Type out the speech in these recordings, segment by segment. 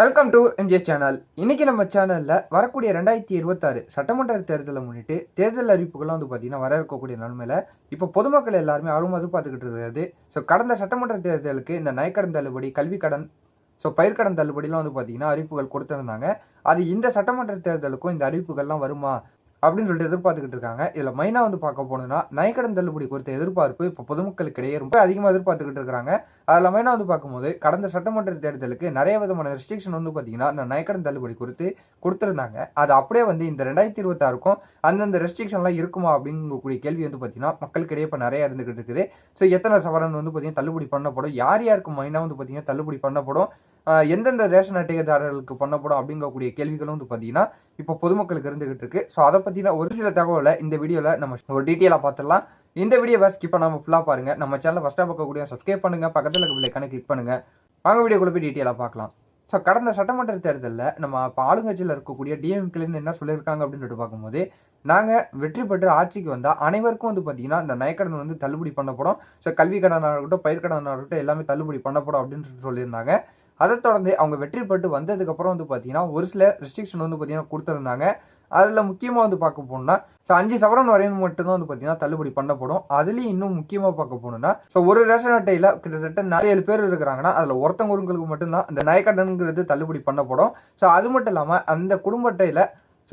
Welcome to MGS channel இன்றைக்கி நம்ம சேனலில் வரக்கூடிய ரெண்டாயிரத்தி இருபத்தாறு சட்டமன்ற தேர்தலை முன்னிட்டு தேர்தல் அறிவிப்புகள்லாம் வந்து பார்த்தீங்கன்னா வர இருக்கக்கூடிய நிலமையில் இப்போ பொதுமக்கள் எல்லாருமே ஆர்வமாக எதிர்பார்த்துக்கிட்டு இருக்கிறது. ஸோ கடந்த சட்டமன்ற தேர்தலுக்கு இந்த நயக்கடன் தள்ளுபடி கல்வி கடன் ஸோ பயிர்க்கடன் தள்ளுபடிலாம் வந்து பார்த்தீங்கன்னா அறிவிப்புகள் கொடுத்துருந்தாங்க. அது இந்த சட்டமன்ற தேர்தலுக்கும் இந்த அறிவிப்புகள்லாம் வருமா? அப்படின்னு சொல்லிட்டு எதிர்பார்த்துக்கிட்டு இருக்காங்க. இதில் மெயினாக வந்து பார்க்க போனோம்னா நயக்கடன் தள்ளுபடி குறித்த எதிர்பார்ப்பு இப்போ பொதுமக்களுக்கு இடையே ரொம்ப அதிகமாக எதிர்பார்த்துக்கிட்டு இருக்காங்க அதில் மெயினாக வந்து பார்க்கும்போது கடந்த சட்டமன்ற தேர்தலுக்கு நிறைய விதமான ரெஸ்ட்ரிக்ஷன் வந்து பார்த்தீங்கன்னா இந்த நயக்கடன் தள்ளுபடி குறித்து கொடுத்துருந்தாங்க. அது அப்படியே வந்து இந்த ரெண்டாயிரத்தி இருபத்தாறுக்கும் அந்தந்த ரெஸ்ட்ரிக்ஷன்லாம் இருக்குமா அப்படிங்கக்கூடிய கேள்வி வந்து பார்த்தீங்கன்னா மக்களுக்கிடையே இப்போ நிறைய இருந்துகிட்டு இருக்குது. ஸோ எத்தனை சவரன் வந்து பார்த்தீங்கன்னா தள்ளுபடி பண்ணப்படும்? யார் யாருக்கு மெயினாக வந்து பார்த்தீங்கன்னா தள்ளுபடி பண்ணப்படும்? எந்தெந்த ரேஷன் அட்டைதாரர்களுக்கு பண்ணப்படும் அப்படிங்கக்கூடிய கேள்விகளும் வந்து பார்த்தீங்கன்னா இப்போ பொதுமக்களுக்கு இருந்துகிட்டு இருக்கு. ஸோ அதை பற்றின ஒரு சில தகவலை இந்த வீடியோவில் நம்ம ஒரு டீட்டெயிலாக பார்த்துடலாம் இந்த வீடியோவை ஸ்கிப் பண்ணாமல் ஃபுல்லாக பாருங்க. நம்ம சேனலை ஃபஸ்ட்டாக பார்க்கக்கூடிய சப்ஸ்கிரைப் பண்ணுங்க. பக்கத்தில் இருக்க பிள்ளைக்கான கிளிக் பண்ணுங்கள் வாங்க வீடியோக்குள்ள போய் டீட்டெயிலாக பார்க்கலாம். ஸோ கடந்த சட்டமன்ற தேர்தலில் நம்ம இப்போ ஆளுங்கட்சியில் இருக்கக்கூடிய டிஎம்கேலேருந்து என்ன சொல்லியிருக்காங்க அப்படின்னு சொல்லிட்டு பார்க்கும்போது நாங்கள் வெற்றி பெற்று ஆட்சிக்கு வந்தால் அனைவருக்கும் வந்து பார்த்திங்கன்னா இந்த நயக்கடன் வந்து தள்ளுபடி பண்ணப்படும். ஸோ கல்வி கடனாக இருக்கட்டும் பயிர் கடனாக இருக்கட்டும் எல்லாமே தள்ளுபடி பண்ணப்படும் அப்படின்னு சொல்லியிருந்தாங்க. அதை தொடர்ந்து அவங்க வெற்றி பெற்று வந்ததுக்கப்புறம் வந்து பார்த்தீங்கன்னா ஒரு சில ரெஸ்ட்ரிக்ஷன் வந்து பார்த்தீங்கன்னா கொடுத்துருந்தாங்க. அதில் முக்கியமாக வந்து பார்க்க போனோம்னா ஸோ அஞ்சு சவரன் வரையும் மட்டும்தான் வந்து பார்த்தீங்கன்னா தள்ளுபடி பண்ணப்படும். அதுலேயும் இன்னும் முக்கியமாக பார்க்க போனோம்னா ஸோ ஒரு ரேஷன் அட்டையில் கிட்டத்தட்ட நிறைய ஏழு பேர் இருக்கிறாங்கன்னா அதில் ஒருத்தவங்களுக்கு மட்டும்தான் இந்த நயக்கடனுங்கிறது தள்ளுபடி பண்ணப்படும். ஸோ அது மட்டும் இல்லாமல் அந்த குடும்ப அட்டையில்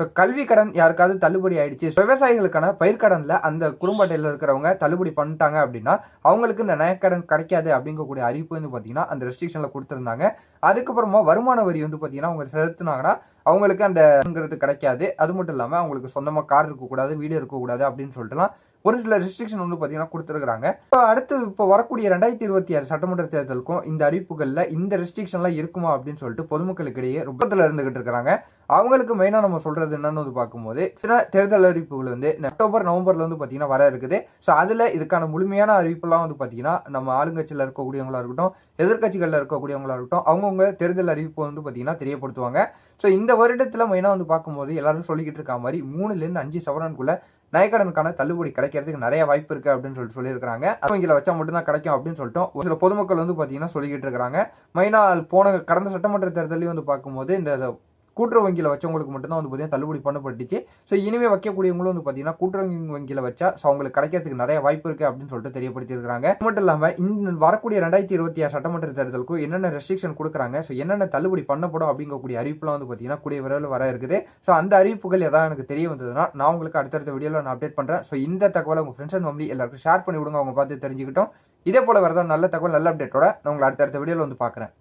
ஸோ கல்வி கடன் யாருக்காவது தள்ளுபடி ஆயிடுச்சு. விவசாயிகளுக்கான பயிர்க்கடனில் அந்த குறும்பட்டையில் இருக்கிறவங்க தள்ளுபடி பண்ணிட்டாங்க அப்படின்னா அவங்களுக்கு இந்த நயக்கடன் கிடைக்காது அப்படிங்கக்கூடிய அறிவிப்பு வந்து பார்த்தீங்கன்னா அந்த ரெஸ்ட்ரிக்ஷனில் கொடுத்துருந்தாங்க. அதுக்கப்புறமா வருமான வரி வந்து பார்த்தீங்கன்னா அவங்க செலுத்துனாங்கன்னா அவங்களுக்கு அந்தங்கிறது கிடைக்காது. அது மட்டும் இல்லாமல் அவங்களுக்கு சொந்தமாக கார் இருக்கக்கூடாது வீடு இருக்கக்கூடாது அப்படின்னு சொல்லிட்டுலாம் ஒரு சில ரெஸ்ட்ரிக்ஷன் வந்து பார்த்தீங்கன்னா கொடுத்துருக்காங்க இப்போ அடுத்து இப்போ வரக்கூடிய ரெண்டாயிரத்தி இருபத்தி ஆறு சட்டமன்ற தேர்தலுக்கும் இந்த அறிவிப்புகளில் இந்த ரெஸ்ட்ரிக்ஷன்லாம் இருக்குமா அப்படின்னு சொல்லிட்டு பொதுமக்களுக்கிடையே ரொம்பத்தில் இருந்துகிட்டு இருக்கிறாங்க. அவங்களுக்கு மெயினாக நம்ம சொல்கிறது என்னன்னு வந்து பார்க்கும்போது சில தேர்தல் அறிவிப்புகள் வந்து அக்டோபர் நவம்பரில் வந்து பார்த்தீங்கன்னா வர இருக்குது. ஸோ அதில் இதுக்கான முழுமையான அறிவிப்பெல்லாம் வந்து பார்த்தீங்கன்னா நம்ம ஆளுங்கட்சியில் இருக்கக்கூடியவங்களாக இருக்கட்டும் எதிர்க்கட்சிகளில் இருக்கக்கூடியவங்களா இருக்கட்டும் அவங்கவுங்க தேர்தல் அறிவிப்பு வந்து பார்த்தீங்கன்னா தெரியப்படுத்துவாங்க. ஸோ இந்த வருடத்தில் மெயினாக வந்து பார்க்கும்போது எல்லாரும் சொல்லிக்கிட்டு இருக்க மாதிரி மூணுலேருந்து அஞ்சு சவரனுக்குள்ள நயக்கடனுக்கான தள்ளுபடி கிடைக்கிறதுக்கு நிறைய வாய்ப்பு இருக்கு அப்படின்னு சொல்லிட்டு சொல்லியிருக்காங்க அவங்கள வச்சா மட்டும்தான் கிடைக்கும் அப்படின்னு சொல்லிட்டு ஒரு சில பொதுமக்கள் வந்து பார்த்தீங்கன்னா சொல்லிக்கிட்டு இருக்காங்க மைனால் போன கடந்த சட்டமன்ற தேர்தலையும் வந்து பார்க்கும்போது இந்த கூட்டுறவு வங்கியில் வச்சவங்களுக்கு மட்டும்தான் வந்து பார்த்தீங்கன்னா தள்ளுபடி பண்ணப்பட்டுச்சு. ஸோ இனிமேல் வைக்கக்கூடியவங்களும் வந்து பார்த்தீங்கன்னா கூட்டுறவு வங்கியில் வச்சா ஸோ அவங்களுக்கு கிடைக்கிறதுக்கு நிறைய வாய்ப்பு இருக்குது அப்படின்னு சொல்லிட்டு தெரியப்படுத்தியிருக்காங்க மட்டும் இல்லாமல் இந்த வரக்கூடிய ரெண்டாயிரத்தி இருபத்தி ஆறு சட்டமன்ற தேர்தலுக்கும் என்னென்ன ரெஸ்ட்ரிக்ஷன் கொடுக்குறாங்க? ஸோ என்னென்ன தள்ளுபடி பண்ணப்படும் அப்படிங்கக்கூடிய அறிவிப்புலாம் வந்து பார்த்தீங்கன்னா கூடிய விரைவில் வர இருக்குது. ஸோ அந்த அறிவிப்புகள் எதாவது எனக்கு தெரிய வந்ததுன்னா நான் உங்களுக்கு அடுத்தடுத்த வீடியோவில் நான் அப்டேட் பண்ணுறேன் ஸோ இந்த தகவலை உங்கள் ஃப்ரெண்ட்ஸ் அண்ட் ஃபேமிலி எல்லாருக்கும் ஷேர் பண்ணி விடுங்க. அவங்க பார்த்து தெரிஞ்சுக்கிட்டோம். இதே போல் வரதான் நல்ல தகவல் நல்ல அப்டேட்டோட நான் உங்களை அடுத்தடுத்த வீடியோவில் வந்து பார்க்குறேன்